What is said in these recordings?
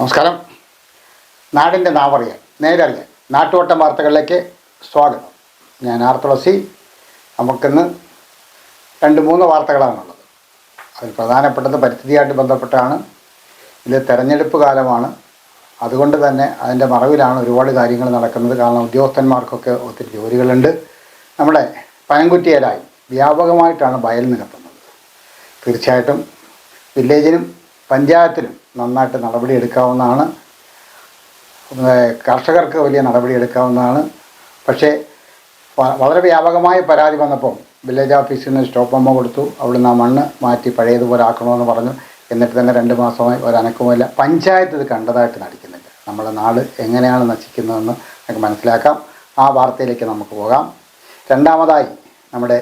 നമസ്കാരം. നാടിന്റെ നാവറിയാൻ നേരറിയാൻ നാട്ടുവട്ടം വാർത്തകളിലേക്ക് സ്വാഗതം. ഞാൻ ആർ തുളസി. നമുക്കിന്ന് രണ്ട് മൂന്ന് വാർത്തകളാണുള്ളത് അതിൽ പ്രധാനപ്പെട്ടത് പരിസ്ഥിതിയായിട്ട് ബന്ധപ്പെട്ടാണ്. ഇത് തെരഞ്ഞെടുപ്പ് കാലമാണ്. അതുകൊണ്ട് തന്നെ അതിന്റെ മറവിലാണ് ഒരുപാട് കാര്യങ്ങൾ നടക്കുന്നത്. കാരണം ഉദ്യോഗസ്ഥന്മാർക്കൊക്കെ ഒത്തിരി ജോലികളുണ്ട്. നമ്മുടെ പനംകുറ്റിയിലായി വ്യാപകമായിട്ടാണ് വയൽ നികത്തുന്നത് തീർച്ചയായിട്ടും വില്ലേജിനും പഞ്ചായത്തിനും നന്നായിട്ട് നടപടി എടുക്കാവുന്നതാണ് ഏഹ് കർഷകർക്ക് വലിയ നടപടി എടുക്കാവുന്നതാണ് പക്ഷേ വളരെ വ്യാപകമായ പരാതി വന്നപ്പം വില്ലേജ് ഓഫീസിൽ നിന്ന് സ്റ്റോപ്പ് അമ്മ കൊടുത്തു. അവിടുന്ന് ആ മണ്ണ് മാറ്റി പഴയതുപോലെ ആക്കണമെന്ന് പറഞ്ഞു. എന്നിട്ട് തന്നെ രണ്ട് മാസമായി ഒരനക്കവുമില്ല പഞ്ചായത്ത് ഇത് കണ്ടതായിട്ട് നടിക്കുന്നില്ല. നമ്മുടെ നാട് എങ്ങനെയാണ് നശിക്കുന്നതെന്ന് നമുക്ക് മനസ്സിലാക്കാം. ആ വാർത്തയിലേക്ക് നമുക്ക് പോകാം. രണ്ടാമതായി നമ്മുടെ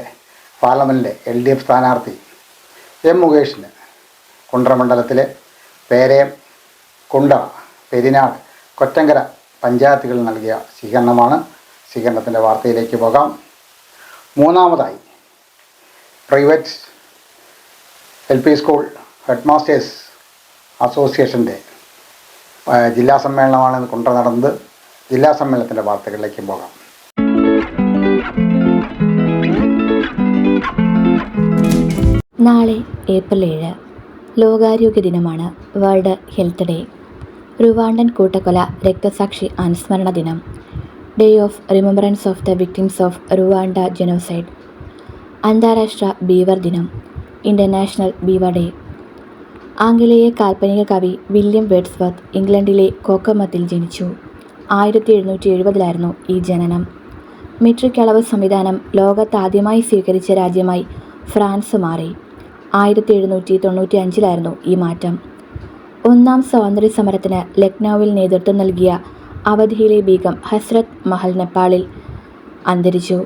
പാർലമെന്റിലെ എൽ ഡി എഫ് സ്ഥാനാർത്ഥി എം മുകേഷിന് കുണ്ട്ര പേരയം കുണ്ടം പെരിനാട് കൊറ്റങ്കര പഞ്ചായത്തുകൾ നൽകിയ സ്വീകരണമാണ്. സ്വീകരണത്തിന്റെ വാർത്തയിലേക്ക് പോകാം. മൂന്നാമതായി private L P school headmasters അസോസിയേഷന്റെ ജില്ലാ സമ്മേളനമാണ് കുണ്ട്ര നടന്നത്. ജില്ലാ സമ്മേളനത്തിന്റെ വാർത്തകളിലേക്ക് പോകാം. നാളെ ഏപ്രിൽ ഏഴ് ലോകാരോഗ്യ ദിനമാണ് വേൾഡ് ഹെൽത്ത് ഡേ. റുവാണ്ടൻ കൂട്ടക്കൊല രക്തസാക്ഷി അനുസ്മരണ ദിനം. Day of remembrance of the victims of Rwanda genocide അന്താരാഷ്ട്ര ബീവർ ദിനം. ഇന്റർനാഷണൽ ബീവർ ഡേ ആംഗലേയ കാൽപ്പനിക കവി വില്യം വേഡ്സ്വർത്ത് ഇംഗ്ലണ്ടിലെ കോക്കമത്തിൽ ജനിച്ചു. ആയിരത്തി എഴുന്നൂറ്റി എഴുപതിലായിരുന്നു ഈ ജനനം. മെട്രിക് അളവ് സംവിധാനം ലോകത്താദ്യമായി സ്വീകരിച്ച രാജ്യമായി ഫ്രാൻസ് മാറി. ആയിരത്തി എഴുന്നൂറ്റി തൊണ്ണൂറ്റി അഞ്ചിലായിരുന്നു ഈ മാറ്റം. ഒന്നാം സ്വാതന്ത്ര്യ സമരത്തിന് ലക്നൌവിൽ നേതൃത്വം നൽകിയ അവധിയിലെ ബീഗം ഹസ്രത് മഹൽ നേപ്പാളിൽ അന്തരിച്ചു.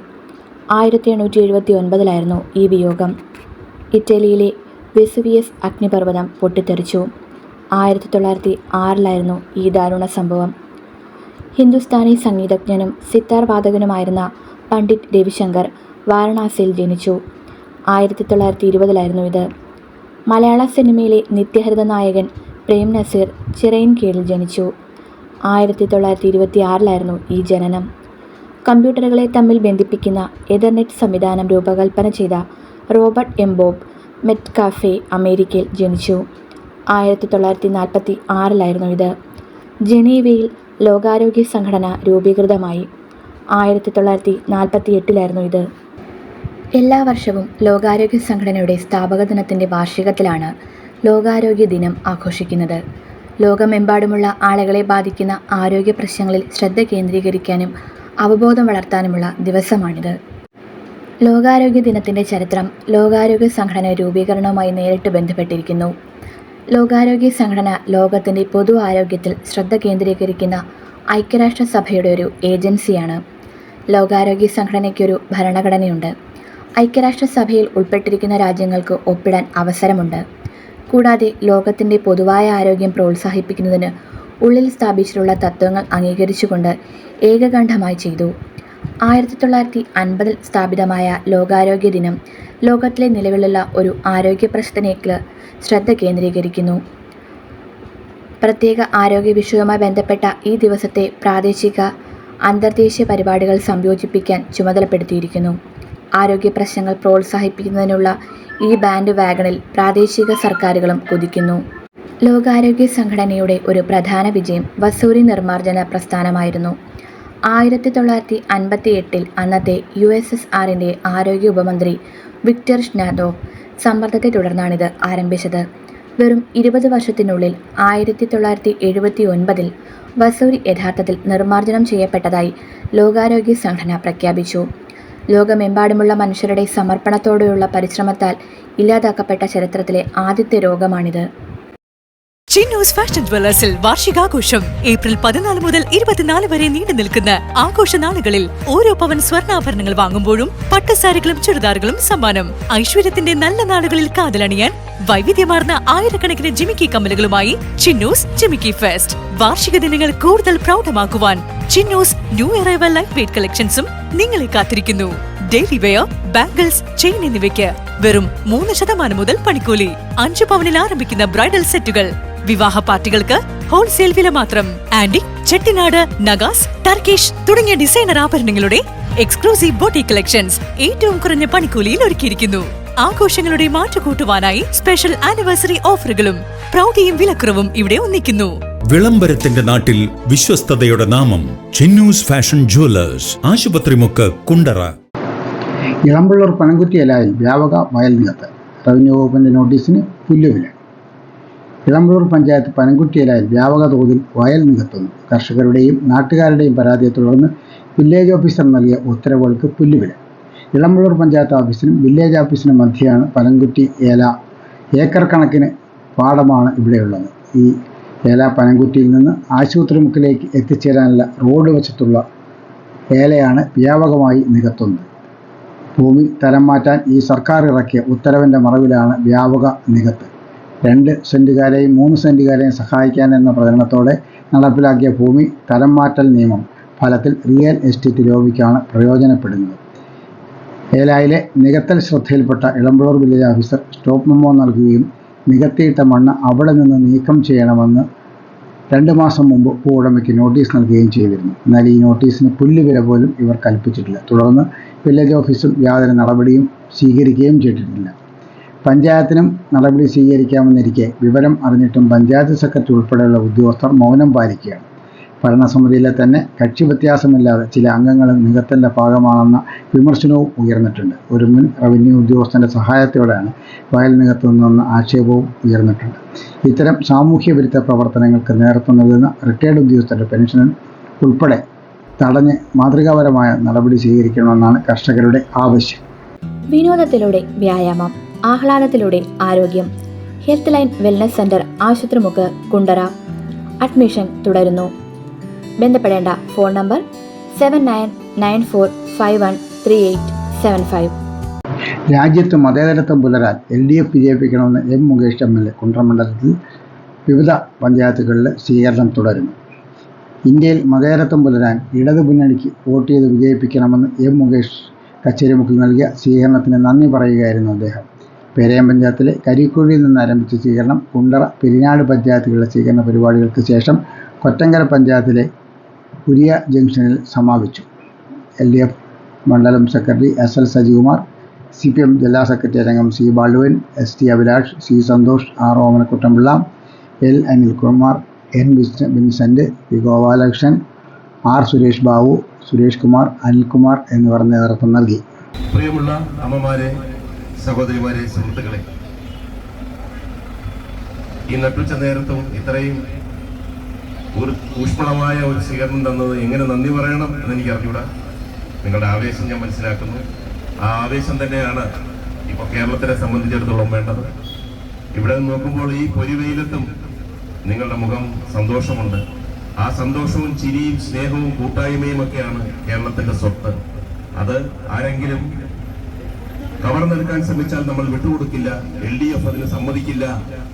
ആയിരത്തി എണ്ണൂറ്റി എഴുപത്തി ഒൻപതിലായിരുന്നു ഈ വിയോഗം. ഇറ്റലിയിലെ വെസുവിയസ് അഗ്നിപർവതം പൊട്ടിത്തെറിച്ചു. ആയിരത്തി തൊള്ളായിരത്തി ആറിലായിരുന്നു ഈ ദാരുണ സംഭവം. ഹിന്ദുസ്ഥാനി സംഗീതജ്ഞനും സിത്താർ വാദകനുമായിരുന്ന പണ്ഡിറ്റ് രവിശങ്കർ വാരണാസിയിൽ ജനിച്ചു. ആയിരത്തി തൊള്ളായിരത്തി ഇരുപതിലായിരുന്നു ഇത്. മലയാള സിനിമയിലെ നിത്യഹരിത നായകൻ പ്രേം നസീർ ചിറയിൻ കീഴിൽ ജനിച്ചു. ആയിരത്തി തൊള്ളായിരത്തി ഇരുപത്തി ആറിലായിരുന്നു ഈ ജനനം. കമ്പ്യൂട്ടറുകളെ തമ്മിൽ ബന്ധിപ്പിക്കുന്ന എതർനെറ്റ് സംവിധാനം രൂപകൽപ്പന ചെയ്ത റോബർട്ട് എംബോബ് മെറ്റ് കാഫെ അമേരിക്കയിൽ ജനിച്ചു. ആയിരത്തി തൊള്ളായിരത്തി നാൽപ്പത്തി ആറിലായിരുന്നു ഇത്. ജനീവയിൽ ലോകാരോഗ്യ സംഘടന രൂപീകൃതമായി. ആയിരത്തി തൊള്ളായിരത്തി നാൽപ്പത്തി എട്ടിലായിരുന്നു ഇത്. എല്ലാ വർഷവും ലോകാരോഗ്യ സംഘടനയുടെ സ്ഥാപക ദിനത്തിന്റെ വാർഷികത്തിലാണ് ലോകാരോഗ്യ ദിനം ആഘോഷിക്കുന്നത്. ലോകമെമ്പാടുമുള്ള ആളുകളെ ബാധിക്കുന്ന ആരോഗ്യ പ്രശ്നങ്ങളിൽ ശ്രദ്ധ കേന്ദ്രീകരിക്കാനും അവബോധം വളർത്താനുമുള്ള ദിവസമാണിത്. ലോകാരോഗ്യ ദിനത്തിന്റെ ചരിത്രം ലോകാരോഗ്യ സംഘടന രൂപീകരണവുമായി നേരിട്ട് ബന്ധപ്പെട്ടിരിക്കുന്നു. ലോകാരോഗ്യ സംഘടന ലോകത്തിന്റെ പൊതു ആരോഗ്യത്തിൽ ശ്രദ്ധ കേന്ദ്രീകരിക്കുന്ന ഐക്യരാഷ്ട്രസഭയുടെ ഒരു ഏജൻസിയാണ്. ലോകാരോഗ്യ സംഘടനയ്ക്കൊരു ഭരണഘടനയുണ്ട്. ഐക്യരാഷ്ട്രസഭയിൽ ഉൾപ്പെട്ടിരിക്കുന്ന രാജ്യങ്ങൾക്ക് ഒപ്പിടാൻ അവസരമുണ്ട്. കൂടാതെ ലോകത്തിന്റെ പൊതുവായ ആരോഗ്യം പ്രോത്സാഹിപ്പിക്കുന്നതിന് ഉള്ളിൽ സ്ഥാപിച്ചിട്ടുള്ള തത്വങ്ങൾ അംഗീകരിച്ചുകൊണ്ട് ഏകകണ്ഠമായി ചെയ്തു. ആയിരത്തി തൊള്ളായിരത്തി അൻപതിൽ സ്ഥാപിതമായ ലോകാരോഗ്യ ദിനം ലോകത്തിലെ നിലവിലുള്ള ഒരു ആരോഗ്യ പ്രശ്നത്തിലേക്ക് ശ്രദ്ധ കേന്ദ്രീകരിക്കുന്നു. പ്രത്യേക ആരോഗ്യ വിഷയവുമായി ബന്ധപ്പെട്ട ഈ ദിവസത്തെ പ്രാദേശിക അന്തർദേശീയ പരിപാടികൾ സംയോജിപ്പിക്കാൻ ചുമതലപ്പെടുത്തിയിരിക്കുന്നു. ആരോഗ്യ പ്രശ്നങ്ങൾ പ്രോത്സാഹിപ്പിക്കുന്നതിനുള്ള ഈ ബാൻഡ് വാഗണിൽ പ്രാദേശിക സർക്കാരുകളും കുതിക്കുന്നു. ലോകാരോഗ്യ സംഘടനയുടെ ഒരു പ്രധാന വിജയം വസൂരി നിർമ്മാർജന പ്രസ്ഥാനമായിരുന്നു. ആയിരത്തി തൊള്ളായിരത്തി അൻപത്തി എട്ടിൽ അന്നത്തെ യു എസ് എസ് ആറിന്റെ ആരോഗ്യ ഉപമന്ത്രി വിക്ടർ ഷ്നാദോ സമ്മർദ്ദത്തെ തുടർന്നാണിത് ആരംഭിച്ചത്. വെറും ഇരുപത് വർഷത്തിനുള്ളിൽ ആയിരത്തി തൊള്ളായിരത്തി എഴുപത്തി ഒൻപതിൽ വസൂരി യഥാർത്ഥത്തിൽ നിർമ്മാർജനം ചെയ്യപ്പെട്ടതായി ലോകാരോഗ്യ സംഘടന പ്രഖ്യാപിച്ചു. ലോകമെമ്പാടുമുള്ള മനുഷ്യരുടെ സമർപ്പണത്തോടെയുള്ള പരിശ്രമത്താൽ ഇല്ലാതാക്കപ്പെട്ട ചരിത്രത്തിലെ ആദ്യത്തെ രോഗമാണിത്. ചിന്നൂസ് ഫാഷൻ ജ്വല്ലേഴ്സിൽ വാർഷികാഘോഷം ഏപ്രിൽ പതിനാല് മുതൽ ഇരുപത്തിനാല് വരെ നീണ്ടു നിൽക്കുന്ന ആഘോഷ നാളുകളിൽ ഓരോ പവൻ സ്വർണാഭരണങ്ങൾ വാങ്ങുമ്പോഴും പട്ടുസാരികളും ചുരിദാറുകളും സമ്മാനം. ഐശ്വര്യത്തിന്റെ നല്ല നാളുകളിൽ കാതലണിയാൻ വൈവിധ്യമാർന്ന ആയിരക്കണക്കിന് ജിമിക്കി കമ്മലുകളുമായി ചിന്നൂസ് ജിമിക്കി ഫെസ്റ്റ്. വാർഷിക ദിനങ്ങൾ കൂടുതൽ പ്രൗഢമാക്കുവാൻ Chinnus new arrival life weight കളക്ഷൻസും നിങ്ങളെ കാത്തിരിക്കുന്നു. ഡെയിലി വെയർ ബാംഗിൾസ് ചെയിൻ എന്നിവയ്ക്ക് വെറും മൂന്ന് ശതമാനം മുതൽ പണിക്കൂലി. അഞ്ച് പവനിൽ ആരംഭിക്കുന്ന ബ്രൈഡൽ സെറ്റുകൾ. വിവാഹ പാർട്ടികൾക്ക് ഹോൾസെയിൽ വില മാത്രം. ആന്റിക് ചെട്ടിനാട് നഗാസ് ടർക്കിഷ് തുടങ്ങിയ ഡിസൈനർ ആഭരണങ്ങളുടെ എക്സ്ക്ലൂസീവ് ബോട്ടി കളക്ഷൻസ് ഏറ്റവും കുറഞ്ഞ പണിക്കൂലിയിൽ ഒരുക്കിയിരിക്കുന്നു. ആഘോഷങ്ങളുടെ മാറ്റുകൂട്ടുവാനായി സ്പെഷ്യൽ ആനിവേഴ്സറി ഓഫറുകളും പ്രൗഢിയും വിലക്കുറവും ഇവിടെ ഒന്നിക്കുന്നു. വിളംബരത്തിന്റെ നാട്ടിൽ വിശ്വസ്തയുടെ നാമം ചിന്നൂസ് ഫാഷൻ ജുവലേഴ്സ് ആശുപത്രിമുക്ക് കുണ്ടറ. ഇളമ്പുള്ളൂർ പനംകുറ്റിയലായി വ്യാപക വയൽ നികത്ത് റവന്യൂ വകുപ്പിന്റെ നോട്ടീസിന് പുല്ലുവില ഇളമ്പുള്ളൂർ പഞ്ചായത്ത് പനംകുറ്റിയലായി വ്യാപക തോതിൽ വയൽ നികത്തുന്നു കർഷകരുടെയും നാട്ടുകാരുടെയും പരാതിയെ തുടർന്ന് വില്ലേജ് ഓഫീസർ നൽകിയ ഉത്തരവുകൾക്ക് പുല്ലുവില ഇളമ്പള്ളൂർ പഞ്ചായത്ത് ഓഫീസിനും വില്ലേജ് ഓഫീസിനും മധ്യയാണ് പനംകുറ്റി ഏല. ഏക്കർ കണക്കിന് പാടമാണ് ഇവിടെയുള്ളത്. ഈ ഏല പനംകുറ്റിയിൽ നിന്ന് ആശുപത്രിമുക്കിലേക്ക് എത്തിച്ചേരാനുള്ള റോഡ് വശത്തുള്ള ഏലയാണ് വ്യാപകമായി നികത്തുന്നത്. ഭൂമി തരം മാറ്റാൻ ഈ സർക്കാർ ഇറക്കിയ ഉത്തരവിന്റെ മറവിലാണ് വ്യാപക നികത്ത്. രണ്ട് സെന്റുകാരെയും മൂന്ന് സെന്റുകാരെയും സഹായിക്കാൻ എന്ന പ്രചരണത്തോടെ നടപ്പിലാക്കിയ ഭൂമി തരം മാറ്റൽ നിയമം ഫലത്തിൽ റിയൽ എസ്റ്റേറ്റ് ലോബിക്കാണ് പ്രയോജനപ്പെടുന്നത്. ഏലായിലെ നികത്തൽ ശ്രദ്ധയിൽപ്പെട്ട Elampalloor village officer stop memo നൽകുകയും നികത്തിയിട്ട മണ്ണ് അവിടെ നിന്ന് നീക്കം ചെയ്യണമെന്ന് രണ്ട് മാസം മുമ്പ് ഭൂവുടമയ്ക്ക് നോട്ടീസ് നൽകുകയും ചെയ്തിരുന്നു. എന്നാൽ ഈ നോട്ടീസിന് പുല്ലുവില പോലും ഇവർ കൽപ്പിച്ചിട്ടില്ല. തുടർന്ന് വില്ലേജ് ഓഫീസും യാതൊരു നടപടിയും സ്വീകരിക്കുകയും ചെയ്തിട്ടില്ല. പഞ്ചായത്തിനും നടപടി സ്വീകരിക്കാമെന്നിരിക്കെ വിവരം അറിഞ്ഞിട്ടും പഞ്ചായത്ത് സെക്രട്ടറി ഉൾപ്പെടെയുള്ള ഉദ്യോഗസ്ഥർ മൗനം പാലിക്കുകയാണ്. ഭരണസമിതിയിലെ തന്നെ കക്ഷി വ്യത്യാസമില്ലാതെ ചില അംഗങ്ങളും നികത്തലിന്റെ ഭാഗമാണെന്ന വിമർശനവും ഉയർന്നിട്ടുണ്ട്. ഒരു മുൻ റവന്യൂ ഉദ്യോഗസ്ഥന്റെ സഹായത്തോടെയാണ് വയൽ നികത്തുന്നതെന്ന ആക്ഷേപവും ഉയർന്നിട്ടുണ്ട്. ഇത്തരം സാമൂഹ്യ വിരുദ്ധ പ്രവർത്തനങ്ങൾക്ക് നേതൃത്വം നൽകുന്ന റിട്ടയർഡ് ഉദ്യോഗസ്ഥരുടെ പെൻഷൻ ഉൾപ്പെടെ തടഞ്ഞ് മാതൃകാപരമായ നടപടി സ്വീകരിക്കണമെന്നാണ് കർഷകരുടെ ആവശ്യം. വിനോദത്തിലൂടെ വ്യായാമം ആഹ്ലാദത്തിലൂടെ ആരോഗ്യം health line wellness centre Ashupathrimukku Kundara. Admission തുടരുന്നു. ബന്ധപ്പെടേണ്ട phone number seven nine nine four five one three eight seven five രാജ്യത്ത് മതേതരത്വം പുലരാൻ L D F വിജയിപ്പിക്കണമെന്ന് M Mukesh M L A കുണ്ടമണ്ഡലത്തിൽ വിവിധ പഞ്ചായത്തുകളിൽ സ്വീകരണം തുടരുന്നു. ഇന്ത്യയിൽ മതേതരത്വം പുലരാൻ ഇടതു മുന്നണിക്ക് വോട്ട് ചെയ്ത് വിജയിപ്പിക്കണമെന്ന് എം മുകേഷ് കച്ചേരിമുക്കിൽ നൽകിയ സ്വീകരണത്തിന് നന്ദി പറയുകയായിരുന്നു അദ്ദേഹം. പേരയം പഞ്ചായത്തിലെ കരിക്കുഴിയിൽ നിന്ന് ആരംഭിച്ച സ്വീകരണം കുണ്ടറ പെരിനാട് പഞ്ചായത്തുകളിലെ സ്വീകരണ പരിപാടികൾക്ക് ശേഷം കൊറ്റങ്കര പഞ്ചായത്തിലെ പുരിയ ജംഗ്ഷനിൽ സമാപിച്ചു. എൽ ഡി എഫ് മണ്ഡലം secretary S L Sajikumar C P M ജില്ലാ സെക്രട്ടറി അംഗം C Baluvan S T Abhilash C Santhosh R Omanakuttanpillai L Anilkumar N വിൻസ- Vincent P Gopalakrishnan R Suresh Babu Suresh Kumar Anilkumar എന്നിവർ നേതൃത്വം നൽകി. പ്രിയമുള്ള അമ്മമാരെ സഹോദരിമാരെ സുഹൃത്തുക്കളെ ഈ നട്ടുച്ച നേരത്തും ഇത്രയും ഒരു ഊഷ്മളമായ ഒരു സ്വീകരണം തന്നത് എങ്ങനെ നന്ദി പറയണം എന്ന് എനിക്ക് അറിഞ്ഞൂടാ നിങ്ങളുടെ ആവേശം ഞാൻ മനസ്സിലാക്കുന്നു. ആ ആവേശം തന്നെയാണ് ഇപ്പോൾ കേരളത്തിനെ സംബന്ധിച്ചിടത്തോളം വേണ്ടത്. ഇവിടെ നോക്കുമ്പോൾ ഈ പൊരിവെയിലത്തും നിങ്ങളുടെ മുഖം സന്തോഷമുണ്ട്. ആ സന്തോഷവും ചിരിയും സ്നേഹവും കൂട്ടായ്മയും ഒക്കെയാണ് കേരളത്തിന്റെ സ്വത്ത്. അത് ആരെങ്കിലും കവർന്നെടുക്കാൻ ശ്രമിച്ചാൽ നമ്മൾ വിട്ടുകൊടുക്കില്ല എൽ ഡി എഫ് അതിന് സമ്മതിക്കില്ല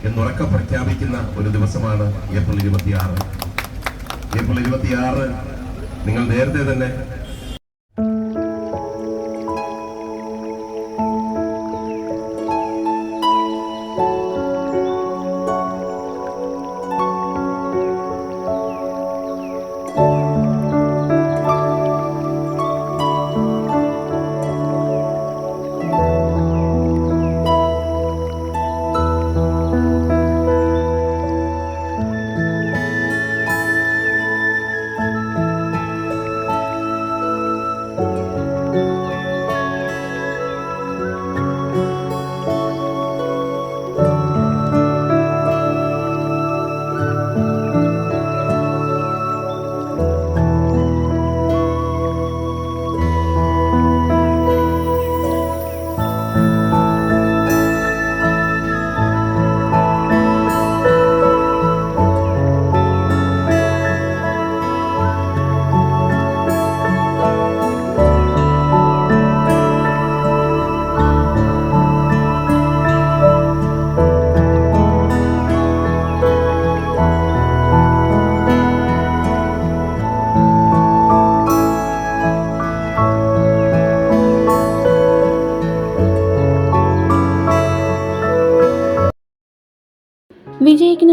എന്നുറക്കെ പ്രഖ്യാപിക്കുന്ന ഒരു ദിവസമാണ് ഏപ്രിൽ ഇരുപത്തിയാറ്. ഏപ്രിൽ ഇരുപത്തിയാറ്. നിങ്ങൾ നേരത്തെ തന്നെ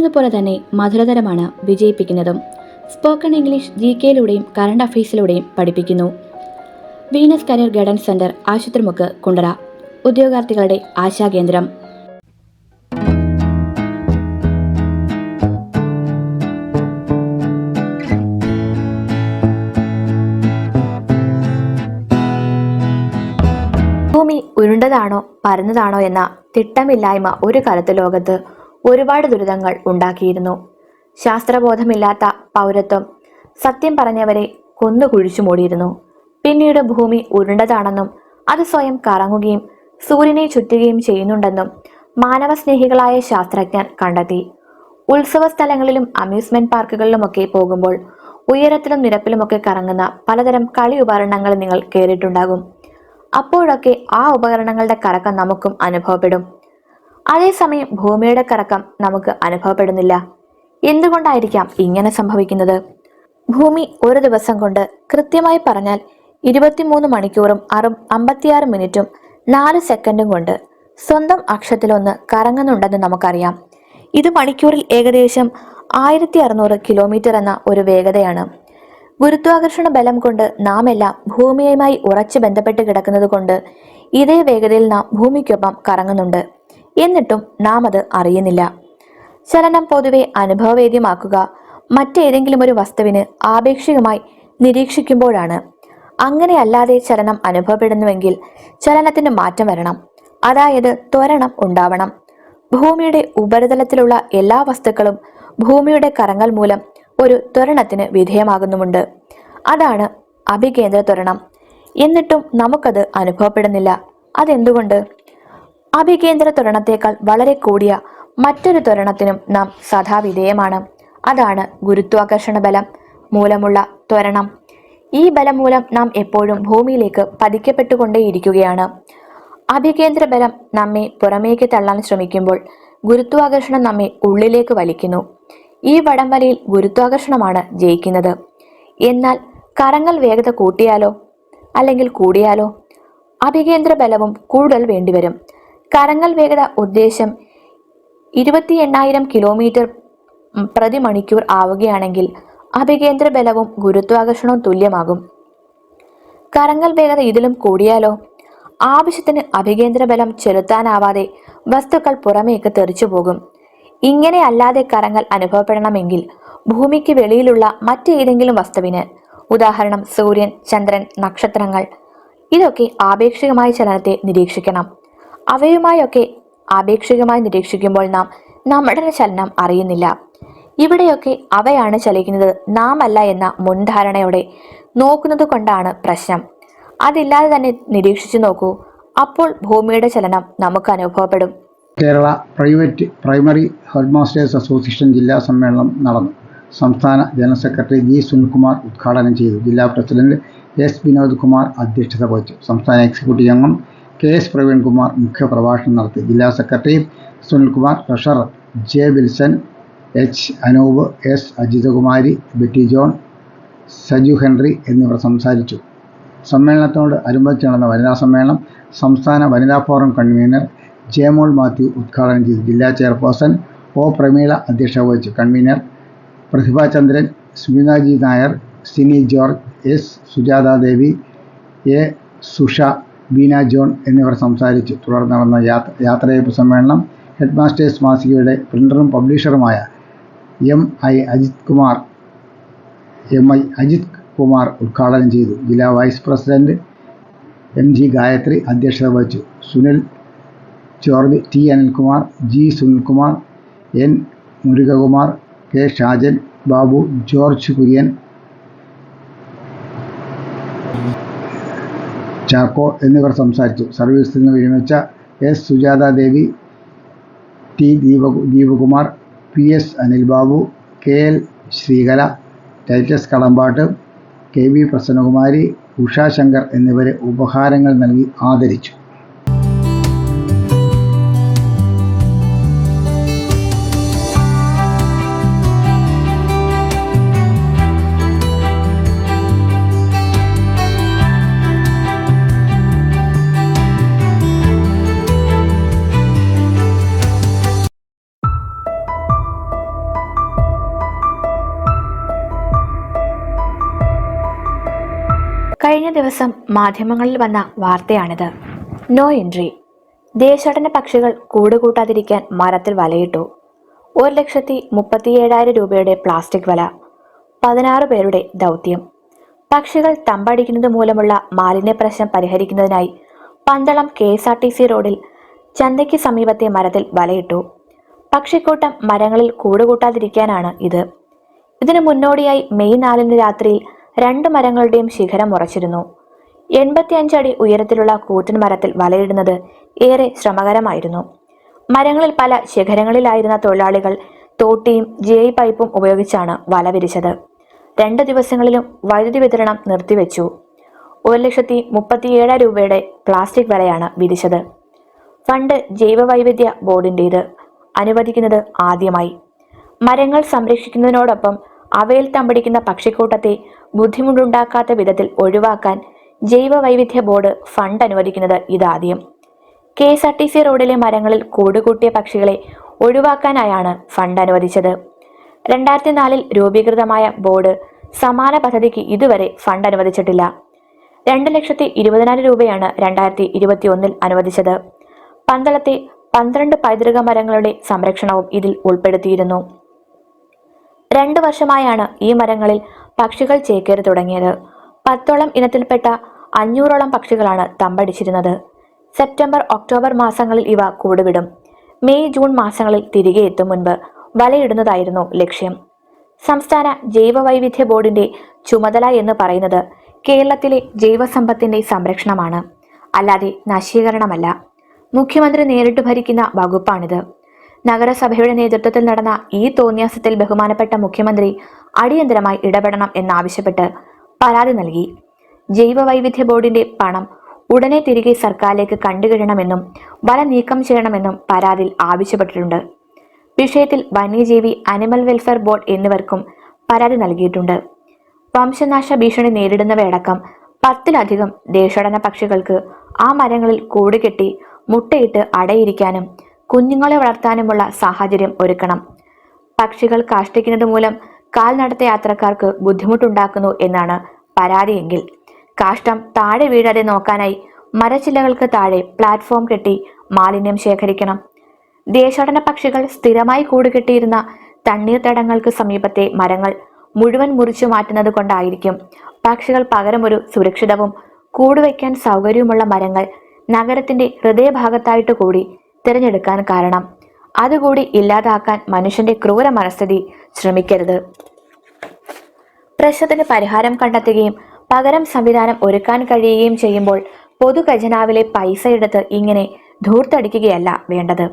പ്രണയിക്കുന്നത് പോലെ തന്നെ മധുരതരമാണ് വിജയിപ്പിക്കുന്നതും. സ്പോക്കൺ ഇംഗ്ലീഷ് ജി കെയിലൂടെയും കറണ്ട് അഫയേഴ്സിലൂടെയും പഠിപ്പിക്കുന്നു. Venus career guidance centre Ashupathrimukku Kundara. ഉദ്യോഗാർത്ഥികളുടെ ആശാകേന്ദ്രം. ഭൂമി ഉരുണ്ടതാണോ പരന്നതാണോ എന്ന തിട്ടമില്ലായ്മ ഒരു കാലത്ത് ലോകത്ത് ഒരുപാട് ദുരിതങ്ങൾ ഉണ്ടാക്കിയിരുന്നു. ശാസ്ത്രബോധമില്ലാത്ത പൗരത്വം സത്യം പറഞ്ഞവരെ കൊന്നു കുഴിച്ചു മൂടിയിരുന്നു. പിന്നീട് ഭൂമി ഉരുണ്ടതാണെന്നും അത് സ്വയം കറങ്ങുകയും സൂര്യനെ ചുറ്റുകയും ചെയ്യുന്നുണ്ടെന്നും മാനവസ്നേഹികളായ ശാസ്ത്രജ്ഞർ കണ്ടെത്തി. ഉത്സവ സ്ഥലങ്ങളിലും അമ്യൂസ്മെന്റ് പാർക്കുകളിലുമൊക്കെ പോകുമ്പോൾ ഉയരത്തിലും നിരപ്പിലുമൊക്കെ കറങ്ങുന്ന പലതരം കളി ഉപകരണങ്ങൾ നിങ്ങൾ കേറിയിട്ടുണ്ടാകും അപ്പോഴൊക്കെ ആ ഉപകരണങ്ങളുടെ കറക്കം നമുക്കും അനുഭവപ്പെടും. അതേസമയം ഭൂമിയുടെ കറക്കം നമുക്ക് അനുഭവപ്പെടുന്നില്ല. എന്തുകൊണ്ടായിരിക്കാം ഇങ്ങനെ സംഭവിക്കുന്നത്? ഭൂമി ഒരു ദിവസം കൊണ്ട് കൃത്യമായി പറഞ്ഞാൽ ഇരുപത്തിമൂന്ന് മണിക്കൂറും അറു അമ്പത്തിയാറ് മിനിറ്റും നാല് സെക്കൻഡും കൊണ്ട് സ്വന്തം അക്ഷത്തിലൊന്ന് കറങ്ങുന്നുണ്ടെന്ന് നമുക്കറിയാം. ഇത് മണിക്കൂറിൽ ഏകദേശം ആയിരത്തി അറുന്നൂറ് കിലോമീറ്റർ എന്ന ഒരു വേഗതയാണ്. ഗുരുത്വാകർഷണ ബലം കൊണ്ട് നാം എല്ലാം ഭൂമിയുമായി ഉറച്ചു ബന്ധപ്പെട്ട് കിടക്കുന്നത് കൊണ്ട് ഇതേ വേഗതയിൽ നാം ഭൂമിക്കൊപ്പം കറങ്ങുന്നുണ്ട്. എന്നിട്ടും നാം അത് അറിയുന്നില്ല. ചലനം പൊതുവെ അനുഭവവേദ്യമാക്കുക. മറ്റേതെങ്കിലും ഒരു വസ്തുവിന് ആപേക്ഷികമായി നിരീക്ഷിക്കുമ്പോഴാണ്. അങ്ങനെയല്ലാതെ ചലനം അനുഭവപ്പെടുന്നുവെങ്കിൽ ചലനത്തിന് മാറ്റം വരണം. അതായത് ത്വരണം ഉണ്ടാവണം. ഭൂമിയുടെ ഉപരിതലത്തിലുള്ള എല്ലാ വസ്തുക്കളും ഭൂമിയുടെ കറങ്ങൽ മൂലം ഒരു ത്വരണത്തിന് വിധേയമാകുന്നുമുണ്ട്. അതാണ് അഭികേന്ദ്ര ത്വരണം. എന്നിട്ടും നമുക്കത് അനുഭവപ്പെടുന്നില്ല. അതെന്തുകൊണ്ട്? അഭികേന്ദ്ര ത്വരണത്തേക്കാൾ വളരെ കൂടിയ മറ്റൊരു ത്വരണത്തിനും നാം സദാ വിധേയമാണ് അതാണ് ഗുരുത്വാകർഷണ ബലം മൂലമുള്ള ത്വരണം. ഈ ബലം മൂലം നാം എപ്പോഴും ഭൂമിയിലേക്ക് പതിക്കപ്പെട്ടുകൊണ്ടേയിരിക്കുകയാണ്. അഭികേന്ദ്ര ബലം നമ്മെ പുറമേക്ക് തള്ളാൻ ശ്രമിക്കുമ്പോൾ ഗുരുത്വാകർഷണം നമ്മെ ഉള്ളിലേക്ക് വലിക്കുന്നു. ഈ വടംവലിയിൽ ഗുരുത്വാകർഷണമാണ് ജയിക്കുന്നത്. എന്നാൽ കറങ്ങൽ വേഗത കൂട്ടിയാലോ? അല്ലെങ്കിൽ കൂടിയാലോ? അഭികേന്ദ്ര ബലവും കൂടുതൽ വേണ്ടിവരും. കറങ്ങൽ വേഗത ഉദ്ദേശം ഇരുപത്തി എണ്ണായിരം കിലോമീറ്റർ പ്രതി മണിക്കൂർ ആവുകയാണെങ്കിൽ അഭികേന്ദ്ര ബലവും ഗുരുത്വാകർഷണവും തുല്യമാകും. കറങ്ങൽ വേഗത ഇതിലും കൂടിയാലോ? ആവശ്യത്തിന് അഭികേന്ദ്ര ബലം ചെലുത്താനാവാതെ വസ്തുക്കൾ പുറമേക്ക് തെറിച്ചു പോകും. ഇങ്ങനെ അല്ലാതെ കറങ്ങൽ അനുഭവപ്പെടണമെങ്കിൽ ഭൂമിക്ക് വെളിയിലുള്ള മറ്റേതെങ്കിലും വസ്തുവിന് ഉദാഹരണം സൂര്യൻ ചന്ദ്രൻ നക്ഷത്രങ്ങൾ ഇതൊക്കെ ആപേക്ഷികമായ ചലനത്തെ നിരീക്ഷിക്കണം. അവയുമായൊക്കെ ആപേക്ഷികമായി നിരീക്ഷിക്കുമ്പോൾ നാം നമ്മുടെ ചലനം അറിയുന്നില്ല. ഇവിടെയൊക്കെ അവയാണ് ചലിക്കുന്നത് നാം അല്ല എന്ന മുൻധാരണയോടെ നോക്കുന്നത് കൊണ്ടാണ് പ്രശ്നം. അതില്ലാതെ തന്നെ നിരീക്ഷിച്ചു നോക്കൂ അപ്പോൾ ഭൂമിയുടെ ചലനം നമുക്ക് അനുഭവപ്പെടും. Kerala private primary headmasters association ജില്ലാ സമ്മേളനം നടന്നു. സംസ്ഥാന ജനറൽ സെക്രട്ടറി ജി സുനിൽകുമാർ ഉദ്ഘാടനം ചെയ്തു. ജില്ലാ പ്രസിഡന്റ് എസ് വിനോദ് കുമാർ അധ്യക്ഷത വഹിച്ചു. സംസ്ഥാന എക്സിക്യൂട്ടീവ് അംഗം കെ എസ് പ്രവീൺകുമാർ മുഖ്യപ്രഭാഷണം നടത്തി. ജില്ലാ secretary Sunilkumar treasurer J Wilson H Anoop S Ajithakumari Betty John Saju Henry എന്നിവർ സംസാരിച്ചു. സമ്മേളനത്തോട് അനുബന്ധിച്ച് നടന്ന വനിതാ സമ്മേളനം സംസ്ഥാന വനിതാ ഫോറം കൺവീനർ ജയമോൾ മാത്യു ഉദ്ഘാടനം ചെയ്തു. ജില്ലാ ചെയർപേഴ്സൺ ഒ പ്രമീള അധ്യക്ഷത വഹിച്ചു. Convener Prathibhachandran Smithaji Nair Sini George S Sujathadevi A Susha Beena John എന്നിവർ സംസാരിച്ചു. തുടർന്ന് നടന്ന യാത്ര യാത്രയയപ്പ് സമ്മേളനം ഹെഡ് മാസ്റ്റേഴ്സ് മാസികയുടെ പ്രിന്ററും പബ്ലിഷറുമായ M I Ajith Kumar M I Ajith Kumar ഉദ്ഘാടനം ചെയ്തു. ജില്ലാ vice president M G Gayathri അധ്യക്ഷത വഹിച്ചു. Sunil George T Anilkumar G Sunilkumar N Murukakumar K Shajan Babu George Kurian Chacko എന്നിവർ സംസാരിച്ചു. സർവീസിൽ നിന്ന് വിരമിച്ച S. Sujatha Devi T. Deepa Deepakumar P. S. Anil Babu K. L. Sreekala Titus Kalambattu K. V. Prasannakumari Usha Shankar എന്നിവരെ ഉപഹാരങ്ങൾ നൽകി ആദരിച്ചു. ദിവസം മാധ്യമങ്ങളിൽ വന്ന വാർത്തയാണിത്. നോ എൻട്രി ദേശാടന പക്ഷികൾ കൂടുകൂട്ടാതിരിക്കാൻ മരത്തിൽ വലയിട്ടു. ഒരു ലക്ഷത്തി മുപ്പത്തിയേഴായിരം രൂപയുടെ പ്ലാസ്റ്റിക് വല. പതിനാറ് പേരുടെ ദൗത്യം. പക്ഷികൾ തമ്പടിക്കുന്നത് മൂലമുള്ള മാലിന്യ പ്രശ്നം പരിഹരിക്കുന്നതിനായി Pandalam K S R T C റോഡിൽ ചന്തയ്ക്ക് സമീപത്തെ മരത്തിൽ വലയിട്ടു. പക്ഷിക്കൂട്ടം മരങ്ങളിൽ കൂടുകൂട്ടാതിരിക്കാനാണ് ഇത്. ഇതിനു മുന്നോടിയായി മെയ് നാലിന് രാത്രിയിൽ രണ്ട് മരങ്ങളുടെയും ശിഖരം ഉറച്ചിരുന്നു. എൺപത്തിയഞ്ചടി ഉയരത്തിലുള്ള കൂറ്റൻ മരത്തിൽ വലയിടുന്നത് ഏറെ ശ്രമകരമായിരുന്നു. മരങ്ങളിൽ പല ശിഖരങ്ങളിലായിരുന്ന തൊഴിലാളികൾ തോട്ടിയും ജെ പൈപ്പും ഉപയോഗിച്ചാണ് വല വിരിച്ചത്. രണ്ട് ദിവസങ്ങളിലും വൈദ്യുതി വിതരണം നിർത്തിവെച്ചു. ഒരു ലക്ഷത്തി മുപ്പത്തിയേഴ് രൂപയുടെ പ്ലാസ്റ്റിക് വലയാണ് വിരിച്ചത്. ഫണ്ട് ജൈവവൈവിധ്യ ബോർഡിന്റേത് അനുവദിക്കുന്നത് ആദ്യമായി. മരങ്ങൾ സംരക്ഷിക്കുന്നതിനോടൊപ്പം അവയിൽ തമ്പടിക്കുന്ന പക്ഷിക്കൂട്ടത്തെ ബുദ്ധിമുട്ടുണ്ടാക്കാത്ത വിധത്തിൽ ഒഴിവാക്കാൻ ജൈവ വൈവിധ്യ ബോർഡ് ഫണ്ട് അനുവദിക്കുന്നത് ഇതാദ്യം. K S R T C റോഡിലെ മരങ്ങളിൽ കൂടുകൂട്ടിയ പക്ഷികളെ ഒഴിവാക്കാനായാണ് ഫണ്ട് അനുവദിച്ചത്. രണ്ടായിരത്തി നാലിൽ രൂപീകൃതമായ ബോർഡ് സമാന പദ്ധതിക്ക് ഇതുവരെ ഫണ്ട് അനുവദിച്ചിട്ടില്ല. രണ്ട് ലക്ഷത്തി ഇരുപതിനായിരം രൂപയാണ് രണ്ടായിരത്തി ഇരുപത്തി ഒന്നിൽ അനുവദിച്ചത്. പന്തളത്തെ പന്ത്രണ്ട് പൈതൃക മരങ്ങളുടെ സംരക്ഷണവും ഇതിൽ ഉൾപ്പെടുത്തിയിരുന്നു. രണ്ടു വർഷമായാണ് ഈ മരങ്ങളിൽ പക്ഷികൾ ചേക്കേറി തുടങ്ങിയത്. പത്തോളം ഇനത്തിൽപ്പെട്ട അഞ്ഞൂറോളം പക്ഷികളാണ് തമ്പടിച്ചിരുന്നത്. സെപ്റ്റംബർ ഒക്ടോബർ മാസങ്ങളിൽ ഇവ കൂടുവിടും. മെയ് ജൂൺ മാസങ്ങളിൽ തിരികെ എത്തും മുൻപ് വലയിടുന്നതായിരുന്നു ലക്ഷ്യം. സംസ്ഥാന ജൈവവൈവിധ്യ ബോർഡിന്റെ ചുമതല എന്ന് പറയുന്നത് കേരളത്തിലെ ജൈവസമ്പത്തിന്റെ സംരക്ഷണമാണ്. അല്ലാതെ നശീകരണമല്ല. മുഖ്യമന്ത്രി നേരിട്ട് ഭരിക്കുന്ന വകുപ്പാണിത്. നഗരസഭയുടെ നേതൃത്വത്തിൽ നടന്ന ഈ തോന്നിയാസത്തിൽ ബഹുമാനപ്പെട്ട മുഖ്യമന്ത്രി അടിയന്തരമായി ഇടപെടണം എന്നാവശ്യപ്പെട്ട് പരാതി നൽകി. ജൈവവൈവിധ്യ ബോർഡിന്റെ പണം ഉടനെ തിരികെ സർക്കാരിലേക്ക് കണ്ടുകിഴണമെന്നും വല നീക്കം ചെയ്യണമെന്നും പരാതിയിൽ ആവശ്യപ്പെട്ടിട്ടുണ്ട്. വിഷയത്തിൽ വന്യജീവി അനിമൽ വെൽഫെയർ ബോർഡ് എന്നിവർക്കും പരാതി നൽകിയിട്ടുണ്ട്. വംശനാശ ഭീഷണി നേരിടുന്നവയടക്കം പത്തിലധികം ദേശാടന പക്ഷികൾക്ക് ആ മരങ്ങളിൽ കൂടുകെട്ടി മുട്ടയിട്ട് അടയിരിക്കാനും കുഞ്ഞുങ്ങളെ വളർത്താനുമുള്ള സാഹചര്യം ഒരുക്കണം. പക്ഷികൾ കാഷ്ടിക്കുന്നത് മൂലം കാൽനടത്ത യാത്രക്കാർക്ക് ബുദ്ധിമുട്ടുണ്ടാക്കുന്നു എന്നാണ് പരാതിയെങ്കിൽ കാഷ്ടം താഴെ വീഴാതെ നോക്കാനായി മരച്ചില്ലകൾക്ക് താഴെ പ്ലാറ്റ്ഫോം കെട്ടി മാലിന്യം ശേഖരിക്കണം. ദേശാടന പക്ഷികൾ സ്ഥിരമായി കൂടുകെട്ടിയിരുന്ന തണ്ണീർത്തടങ്ങൾക്ക് സമീപത്തെ മരങ്ങൾ മുഴുവൻ മുറിച്ചു മാറ്റുന്നത് കൊണ്ടായിരിക്കും പക്ഷികൾ പകരമൊരു സുരക്ഷിതവും കൂടുവയ്ക്കാൻ സൗകര്യവുമുള്ള മരങ്ങൾ നഗരത്തിന്റെ ഹൃദയഭാഗത്തായിട്ട് കൂടി തിരഞ്ഞെടുക്കാൻ കാരണം. അതുകൂടി ഇല്ലാതാക്കാൻ മനുഷ്യന്റെ ക്രൂര മനസ്ഥിതി ശ്രമിക്കരുത്. പ്രശ്നത്തിന് പരിഹാരം കണ്ടെത്തുകയും പകരം സംവിധാനം ഒരുക്കാൻ കഴിയുകയും ചെയ്യുമ്പോൾ പൊതു ഖജനാവിലെ പൈസ എടുത്ത് ഇങ്ങനെ ധൂർത്തടിക്കുകയല്ല വേണ്ടത്.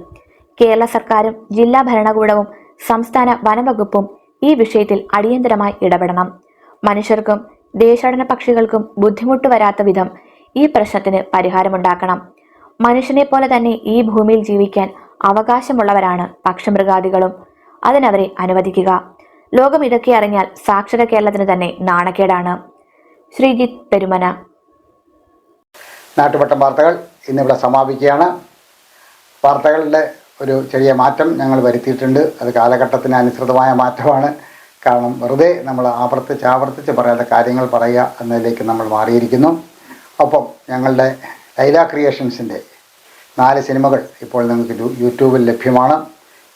കേരള സർക്കാരും ജില്ലാ ഭരണകൂടവും സംസ്ഥാന വനംവകുപ്പും ഈ വിഷയത്തിൽ അടിയന്തരമായി ഇടപെടണം. മനുഷ്യർക്കും ദേശാടന പക്ഷികൾക്കും ബുദ്ധിമുട്ട് വരാത്ത വിധം ഈ പ്രശ്നത്തിന് പരിഹാരമുണ്ടാക്കണം. മനുഷ്യനെ പോലെ തന്നെ ഈ ഭൂമിയിൽ ജീവിക്കാൻ അവകാശമുള്ളവരാണ് പക്ഷിമൃഗാദികളും. അതിനവരെ അനുവദിക്കുക. ലോകം ഇതൊക്കെ അറിഞ്ഞാൽ സാക്ഷര കേരളത്തിന് തന്നെ നാണക്കേടാണ്. ശ്രീജിത്ത് പെരുമന. നാട്ടുപട്ടം വാർത്തകൾ ഇന്നിവിടെ സമാപിക്കുകയാണ്. വാർത്തകളുടെ ഒരു ചെറിയ മാറ്റം ഞങ്ങൾ വരുത്തിയിട്ടുണ്ട്. അത് കാലഘട്ടത്തിന് അനുസൃതമായ മാറ്റമാണ്. കാരണം വെറുതെ നമ്മൾ ആവർത്തിച്ച് ആവർത്തിച്ച് പറയാത്ത കാര്യങ്ങൾ പറയുക എന്നതിലേക്ക് നമ്മൾ മാറിയിരിക്കുന്നു. ഒപ്പം ഞങ്ങളുടെ ലൈല ക്രിയേഷൻസിന്റെ നാല് സിനിമകൾ ഇപ്പോൾ നിങ്ങൾക്ക് യൂട്യൂബിൽ ലഭ്യമാണ്.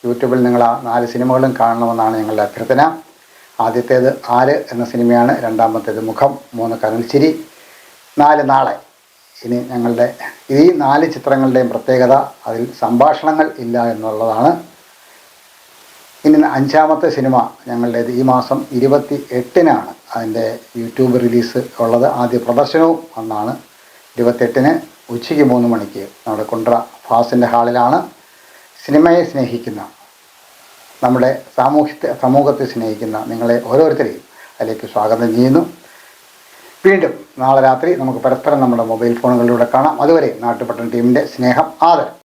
യൂട്യൂബിൽ നിങ്ങൾ ആ നാല് സിനിമകളും കാണണമെന്നാണ് ഞങ്ങളുടെ അഭ്യർത്ഥന. ആദ്യത്തേത് ആര് എന്ന സിനിമയാണ് രണ്ടാമത്തേത് മുഖം മൂന്ന് കനൽച്ചിരി നാല് നാളെ. ഇനി ഞങ്ങളുടെ ഈ നാല് ചിത്രങ്ങളുടെയും പ്രത്യേകത അതിൽ സംഭാഷണങ്ങൾ ഇല്ല എന്നുള്ളതാണ്. ഇനി അഞ്ചാമത്തെ സിനിമ ഞങ്ങളുടേത് ഈ മാസം ഇരുപത്തി എട്ടിനാണ് അതിന്റെ യൂട്യൂബ് റിലീസ് ഉള്ളത്. ആദ്യ പ്രദർശനവും അന്നാണ് ഇരുപത്തെട്ടിന് ഉച്ചയ്ക്ക് മൂന്ന് മണിക്ക് നമ്മുടെ കുണ്ട്ര ഫാസിന്റെ ഹാളിലാണ് സിനിമയെ സ്നേഹിക്കുന്ന നമ്മുടെ സാമൂഹ്യത്തെ സമൂഹത്തെ സ്നേഹിക്കുന്ന നിങ്ങളെ ഓരോരുത്തരെയും അതിലേക്ക് സ്വാഗതം ചെയ്യുന്നു. വീണ്ടും നാളെ രാത്രി നമുക്ക് പരസ്പരം നമ്മുടെ മൊബൈൽ ഫോണുകളിലൂടെ കാണാം. അതുവരെ നാട്ടുപട്ടൺ ടീമിന്റെ സ്നേഹം ആദരം.